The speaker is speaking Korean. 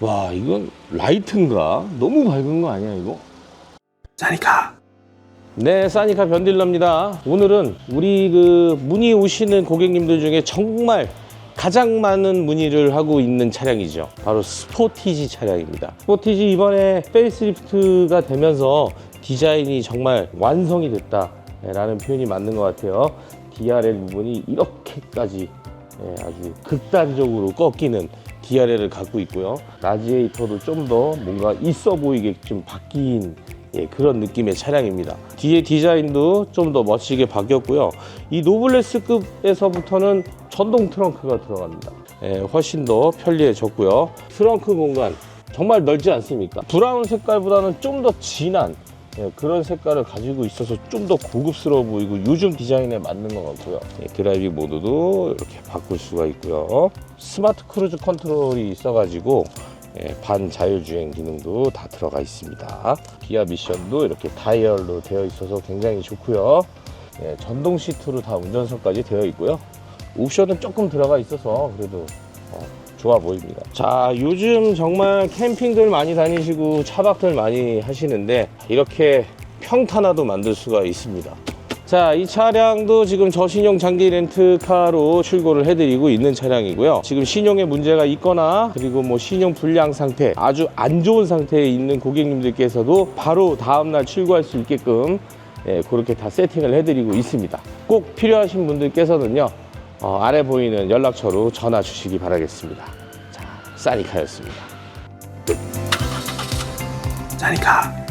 와 이건 라이트인가? 너무 밝은 거 아니야 이거? 사니까 네, 사니카 변딜러입니다. 오늘은 우리 그 문의 오시는 고객님들 중에 정말 가장 많은 문의를 하고 있는 차량이죠. 바로 스포티지 차량입니다. 스포티지 이번에 페이스리프트가 되면서 디자인이 정말 완성이 됐다 라는 표현이 맞는 것 같아요. DRL 부분이 이렇게까지 예, 아주 극단적으로 꺾이는 DRL을 갖고 있고요. 라지에이터도 좀 더 뭔가 있어 보이게 좀 바뀐 예, 그런 느낌의 차량입니다. 뒤에 디자인도 좀 더 멋지게 바뀌었고요. 이 노블레스급에서부터는 전동 트렁크가 들어갑니다. 예, 훨씬 더 편리해졌고요. 트렁크 공간 정말 넓지 않습니까? 브라운 색깔보다는 좀 더 진한 예, 그런 색깔을 가지고 있어서 좀 더 고급스러워 보이고 요즘 디자인에 맞는 것 같고요. 예, 드라이빙 모드도 이렇게 바꿀 수가 있고요. 스마트 크루즈 컨트롤이 있어 가지고 예, 반자율주행 기능도 다 들어가 있습니다. 기아 미션도 이렇게 다이얼로 되어 있어서 굉장히 좋고요. 예, 전동 시트로 다 운전석까지 되어 있고요. 옵션은 조금 들어가 있어서 그래도 어, 좋아 보입니다. 자, 요즘 정말 캠핑들 많이 다니시고 차박들 많이 하시는데 이렇게 평탄화도 만들 수가 있습니다. 자, 이 차량도 지금 저신용 장기 렌트카로 출고를 해드리고 있는 차량이고요. 지금 신용에 문제가 있거나 그리고 뭐 신용 불량 상태, 아주 안 좋은 상태에 있는 고객님들께서도 바로 다음날 출고할 수 있게끔 예, 그렇게 다 세팅을 해드리고 있습니다. 꼭 필요하신 분들께서는요, 어, 아래 보이는 연락처로 전화 주시기 바라겠습니다. 자, 사니카였습니다. 사니까